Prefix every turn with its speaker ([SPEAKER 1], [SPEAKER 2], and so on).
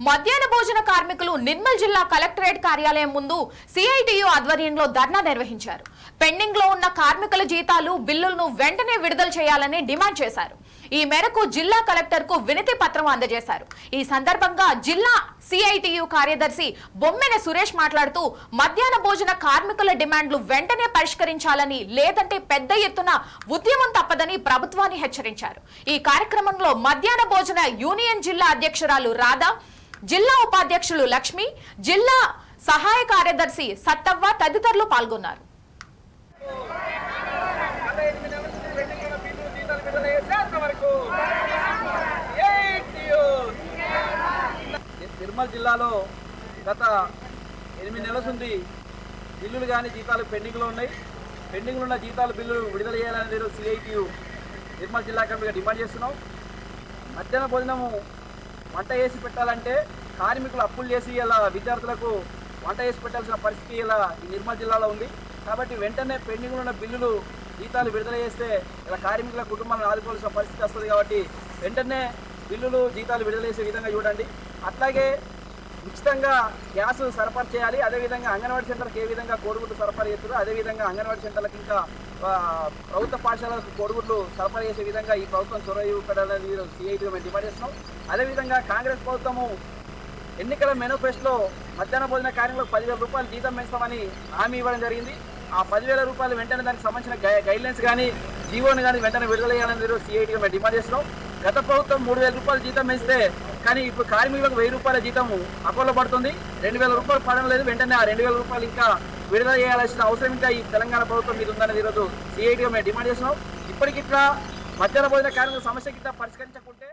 [SPEAKER 1] మధ్యాహ్న భోజన కార్మికులు నిర్మల్ జిల్లా కలెక్టరేట్ కార్యాలయం ముందు సిఐటియు ఆధ్వర్యంలో ధర్నా నిర్వహించారు. పెండింగ్లో ఉన్న కార్మికుల జీతాలు బిల్లులను వెంటనే విడుదల చేయాలని డిమాండ్ చేశారు. ఈ మేరకు జిల్లా కలెక్టర్కు వినతి పత్రం అందజేశారు. ఈ సందర్భంగా జిల్లా సిఐటియు కార్యదర్శి బొమ్మెన సురేష్ మాట్లాడుతూ మధ్యాహ్న భోజన కార్మికుల డిమాండ్లు వెంటనే పరిష్కరించాలని లేదంటే పెద్ద ఎత్తున ఉద్యమం తప్పదని ప్రభుత్వాన్ని హెచ్చరించారు. ఈ కార్యక్రమంలో మధ్యాహ్న భోజన యూనియన్ జిల్లా అధ్యక్షురాలు రాధా జిల్లా ఉపాధ్యక్షులు లక్ష్మి జిల్లా సహాయ కార్యదర్శి సత్తవ్వ తదితరులు పాల్గొన్నారు.
[SPEAKER 2] నిర్మల్ జిల్లాలో గత ఎనిమిది నెలల నుండి బిల్లులు కానీ జీతాలు పెండింగ్లో ఉన్నాయి. పెండింగ్లో ఉన్న జీతాలు బిల్లులు విడుదల చేయాలని సిఐటియు నిర్మల్ జిల్లా కమిటీగా డిమాండ్ చేస్తున్నాం. మధ్యాహ్న భోజనము వంట వేసి పెట్టాలంటే కార్మికులు అప్పులు చేసి ఇలా విద్యార్థులకు వంట వేసి పెట్టాల్సిన పరిస్థితి ఇలా ఈ నిర్మల్ జిల్లాలో ఉంది. కాబట్టి వెంటనే పెండింగ్లో ఉన్న బిల్లులు జీతాలు విడుదల చేస్తే ఇలా కార్మికుల కుటుంబాలను ఆదుకోవాల్సిన పరిస్థితి వస్తుంది కాబట్టి వెంటనే బిల్లులు జీతాలు విడుదల చేసే విధంగా చూడండి. అట్లాగే ఉచితంగా గ్యాస్ సరఫరా చేయాలి. అదేవిధంగా అంగన్వాడీ సెంటర్కి ఏ విధంగా కోడిగుడ్లు సరఫరా చేస్తారో అదేవిధంగా అంగన్వాడీ సెంటర్లకు ఇంకా ప్రభుత్వ పాఠశాలకు కోడిగుడ్లు సరఫరా చేసే విధంగా ఈ ప్రభుత్వం చొరవ చూపెట్టాలని సిఐటిగా మేము డిమాండ్ చేస్తున్నాం. అదేవిధంగా కాంగ్రెస్ ప్రభుత్వము ఎన్నికల మేనిఫెస్టోలో మధ్యాహ్న భోజన కార్యంలో పదివేల రూపాయలు జీతం పెంచుతామని హామీ ఇవ్వడం జరిగింది. ఆ పదివేల రూపాయలు వెంటనే దానికి సంబంధించిన గైడ్లైన్స్ కానీ జీవోని కానీ వెంటనే విడుదల చేయాలని మీరు సిఐటిగా మేము డిమాండ్ చేస్తున్నాం. గత ప్రభుత్వం మూడు వేల రూపాయలు జీతం పెంచితే కానీ ఇప్పుడు కార్మికులకు వెయ్యి రూపాయల జీతం అకౌంట్లో పడుతుంది. రెండు వేల రూపాయలు పడడం లేదు వెంటనే ఆ రెండు వేల రూపాయలు ఇంకా విడుదల చేయాల్సిన అవసరం ఇంకా ఈ తెలంగాణ ప్రభుత్వం మీద ఉందని ఈరోజు సిఐటిగా మేము డిమాండ్ చేస్తున్నాం. ఇప్పటికిట్లా మధ్యాహ్న భోజన కార్మికుల సమస్య కింద పరిష్కరించకుంటే